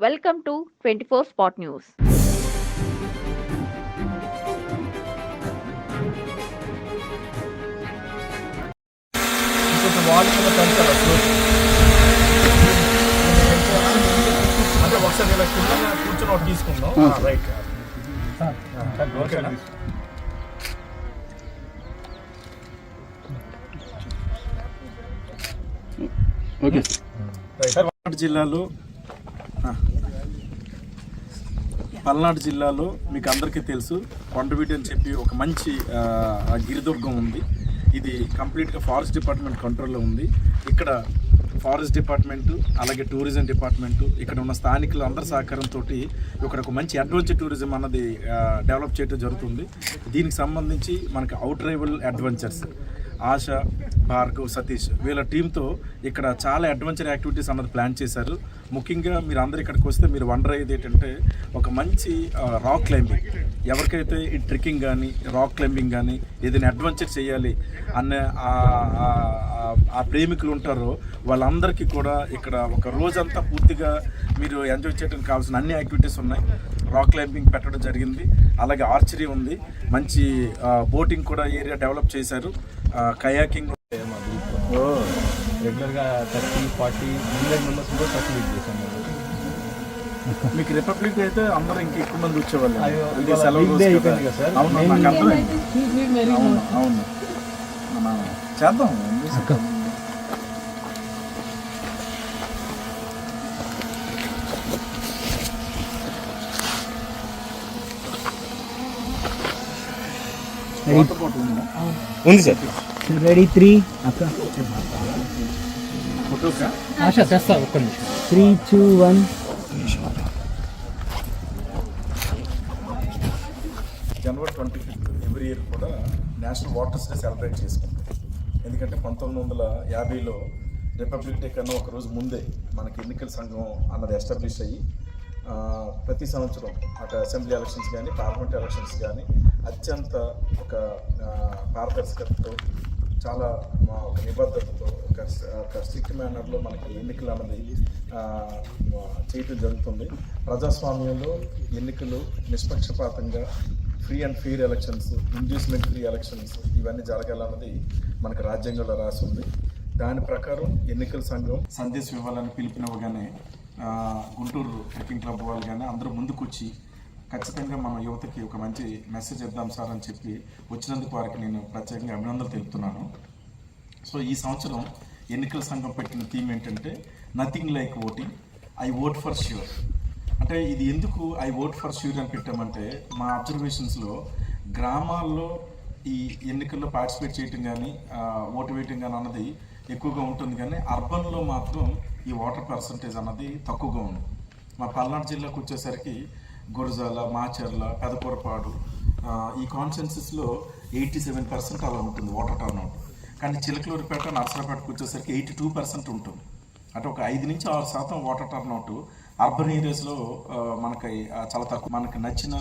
Welcome to twenty four spot news అంటే ఒకసారి ఇలా కింద కూర్చొని ఒకటి తీసుకుందాం రైట్ ఓకేనా ఓకే పల్నాడు జిల్లాలో. పల్నాడు జిల్లాలో మీకు అందరికీ తెలుసు కొండవీటి అని చెప్పి ఒక మంచి గిరిదుర్గం ఉంది. ఇది కంప్లీట్గా ఫారెస్ట్ డిపార్ట్మెంట్ కంట్రోల్లో ఉంది. ఇక్కడ ఫారెస్ట్ డిపార్ట్మెంటు అలాగే టూరిజం డిపార్ట్మెంటు ఇక్కడ ఉన్న స్థానికులు అందరి సహకారంతో ఇక్కడ ఒక మంచి అడ్వెంచర్ టూరిజం అన్నది డెవలప్ చేయడం జరుగుతుంది. దీనికి సంబంధించి మనకి out rival adventures Asha Bhargav Satish వీళ్ళ టీంతో ఇక్కడ చాలా అడ్వెంచర్ యాక్టివిటీస్ అన్నది ప్లాన్ చేశారు. ముఖ్యంగా మీరు అందరు ఇక్కడికి వస్తే మీరు వండర్ అయ్యేది ఏంటంటే ఒక మంచి రాక్ క్లైంబింగ్ ఎవరికైతే ఈ ట్రెక్కింగ్ కానీ రాక్ క్లైంబింగ్ కానీ ఏదైనా అడ్వెంచర్ చేయాలి అన్న ఆ- ఆ ప్రేమికులు ఉంటారో వాళ్ళందరికీ కూడా ఇక్కడ ఒక రోజంతా పూర్తిగా మీరు ఎంజాయ్ చేయడానికి కావాల్సిన అన్ని యాక్టివిటీస్ ఉన్నాయి. రాక్ క్లైంబింగ్ పెట్టడం జరిగింది. అలాగే ఆర్చరీ ఉంది. మంచి బోటింగ్ కూడా ఏరియా డెవలప్ చేశారు. కయాకింగ్ మా గ్రూప్ రెగ్యులర్గా థర్టీ ఫార్టీ హండ్రెడ్ మెంబర్స్ కూడా సర్టిఫికేట్ చేశాను మీకు రిపబ్లిక్ డే అయితే అందరూ ఇంకా ఎక్కువ మంది వచ్చేవాళ్ళు. అంటే సెలవు. అవును Main నాకు అర్థమైంది. అవును అవును. మన చేద్దాం ఏం చేస్తాం? వాటర్ బాటిల్ ఉందా? సార్. రెడీ త్రీ అక్క. ఆశ తెస్తా ఒక్క నిమిషం. త్రీ టూ వన్ జనవరి ట్వంటీ ఫిఫ్త్ ఎవ్రీ ఇయర్ కూడా నేషనల్ వాటర్స్ డే సెలబ్రేట్ చేసుకుంటాం. ఎందుకంటే పంతొమ్మిది వందల యాభైలో రిపబ్లిక్ డే కన్నా ఒక రోజు ముందే మనకి ఎన్నికల సంఘం అన్నది ఎస్టాబ్లిష్ అయ్యి ఆ, ప్రతి సంవత్సరం అటు అసెంబ్లీ ఎలక్షన్స్ కానీ పార్లమెంట్ ఎలక్షన్స్ కానీ అత్యంత ఒక పారదర్శకతతో చాలా మా ఒక నిబద్ధతతో ఒక ఒక స్ట్రిక్ట్ మేనర్లో మనకి ఎన్నికలు అన్నది చేయటం జరుగుతుంది. ప్రజాస్వామ్యంలో ఎన్నికలు నిష్పక్షపాతంగా free and fair elections inducement free elections ఇవన్నీ జరగాలన్నది మనకు రాజ్యాంగంలో రాసి ఉంది. దాని ప్రకారం ఎన్నికల సంఘం సందేశం ఇవ్వాలని పిలుపునివ్వగానే గుంటూరు ట్రెక్కింగ్ క్లబ్ వాళ్ళు కానీ అందరూ ముందుకొచ్చి ఖచ్చితంగా మన యువతకి ఒక మంచి మెసేజ్ ఇద్దాం సార్ అని చెప్పి వచ్చినందుకు వారికి నేను ప్రత్యేకంగా అభినందనలు తెలుపుతున్నాను. సో ఈ సంవత్సరం ఎన్నికల సంఘం పెట్టిన థీమ్ ఏంటంటే nothing like voting I vote for sure అంటే ఇది ఎందుకు ఐ ఓట్ ఫర్ ష్యూర్ అని పెట్టామంటే మా అబ్జర్వేషన్స్లో గ్రామాల్లో ఈ ఎన్నికల్లో పార్టిసిపేట్ చేయటం కానీ ఓటు వేయటం కానీ అన్నది ఎక్కువగా ఉంటుంది కానీ అర్బన్లో మాత్రం ఈ ఓటర్ పర్సంటేజ్ అన్నది తక్కువగా ఉంది. మా పల్నాడు జిల్లాకు వచ్చేసరికి గురజాల మాచర్ల పెదపొరపాడు ఈ కాన్సెన్సెస్లో ఎయిటీ సెవెన్ పర్సెంట్ అలా ఉంటుంది ఓటర్ టర్న్అవుట్ కానీ చిలకలూరిపేట నర్సరాపేటకు వచ్చేసరికి ఎయిటీ టూ పర్సెంట్ ఉంటుంది. అంటే ఒక ఐదు నుంచి ఆరు శాతం వాటర్ టర్న్అవుట్ అర్బన్ ఏరియాస్లో మనకి చాలా తక్కువ. మనకు నచ్చిన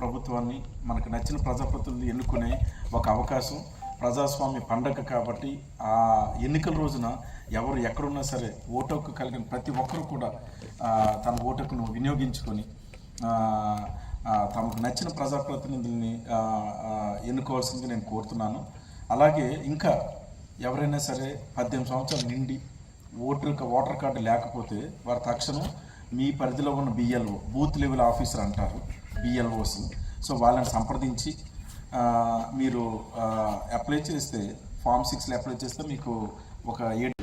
ప్రభుత్వాన్ని మనకు నచ్చిన ప్రజాప్రతినిధులు ఎన్నుకునే ఒక అవకాశం. ప్రజాస్వామ్య పండగ కాబట్టి ఆ ఎన్నికల రోజున ఎవరు ఎక్కడున్నా సరే ఓటు హక్కు కలిగిన ప్రతి ఒక్కరు కూడా తన ఓటు హక్కును వినియోగించుకొని తమకు నచ్చిన ప్రజాప్రతినిధుల్ని ఆ, ఎన్నుకోవాల్సిందిగా నేను కోరుతున్నాను. అలాగే ఇంకా ఎవరైనా సరే పద్దెనిమిది సంవత్సరాలు నిండి ఓటర్ ఓటర్ కార్డు లేకపోతే వారు తక్షణం మీ పరిధిలో ఉన్న బిఎల్ఓ బూత్ లెవెల్ ఆఫీసర్ అంటారు బిఎల్ఓస్ సో వాళ్ళని సంప్రదించి మీరు అప్లై చేస్తే ఫామ్ సిక్స్లో అప్లై చేస్తే మీకు ఒక ఏడు